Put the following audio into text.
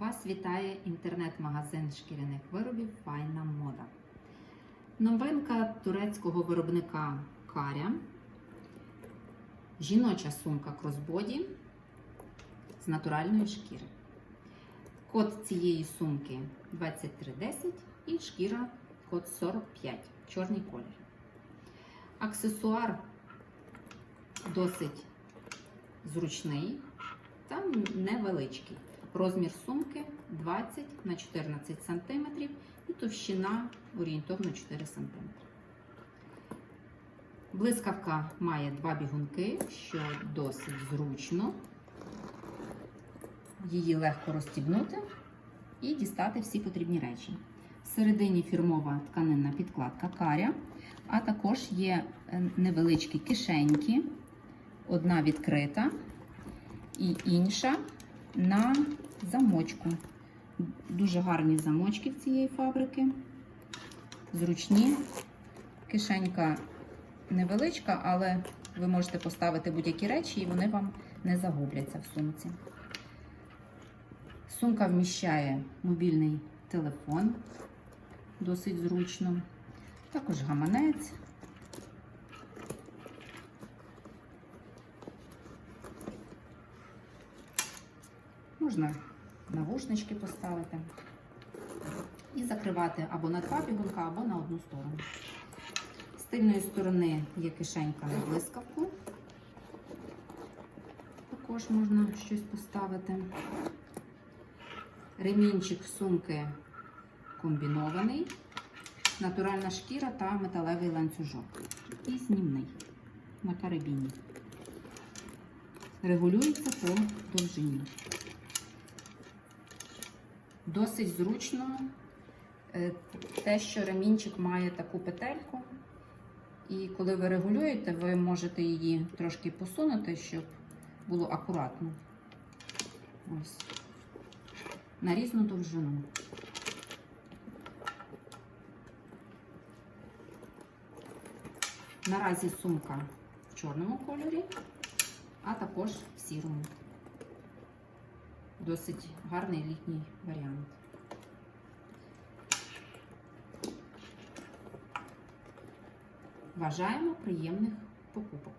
Вас вітає інтернет-магазин шкіряних виробів Файна мода. Новинка турецького виробника Каря. Жіноча сумка кросбоді з натуральної шкіри. Код цієї сумки 2310 і шкіра код 45, чорний колір. Аксесуар досить зручний та невеличкий. Розмір сумки 20 на 14 см і товщина орієнтовно 4 см. Блискавка має два бігунки, що досить зручно. Її легко розстібнути і дістати всі потрібні речі. Всередині фірмова тканинна підкладка каря, а також є невеличкі кишеньки, одна відкрита і інша на замочку. Дуже гарні замочки в цієї фабрики. Зручні. Кишенька невеличка, але ви можете поставити будь-які речі, і вони вам не загубляться в сумці. Сумка вміщає мобільний телефон, досить зручно. Також гаманець. Можна навушнички поставити і закривати або на два бігунка, або на одну сторону. З тильної сторони є кишенька на блискавку. Також можна щось поставити. Ремінчик сумки комбінований, натуральна шкіра та металевий ланцюжок. І знімний на карабіні. Регулюється по довжині. Досить зручно е, те, що ремінчик має таку петельку, і коли ви регулюєте, ви можете її трошки посунути, щоб було акуратно. Ось. На різну довжину. Наразі сумка в чорному кольорі, а також в сірому. Досить гарний літній варіант. Бажаємо приємних покупок!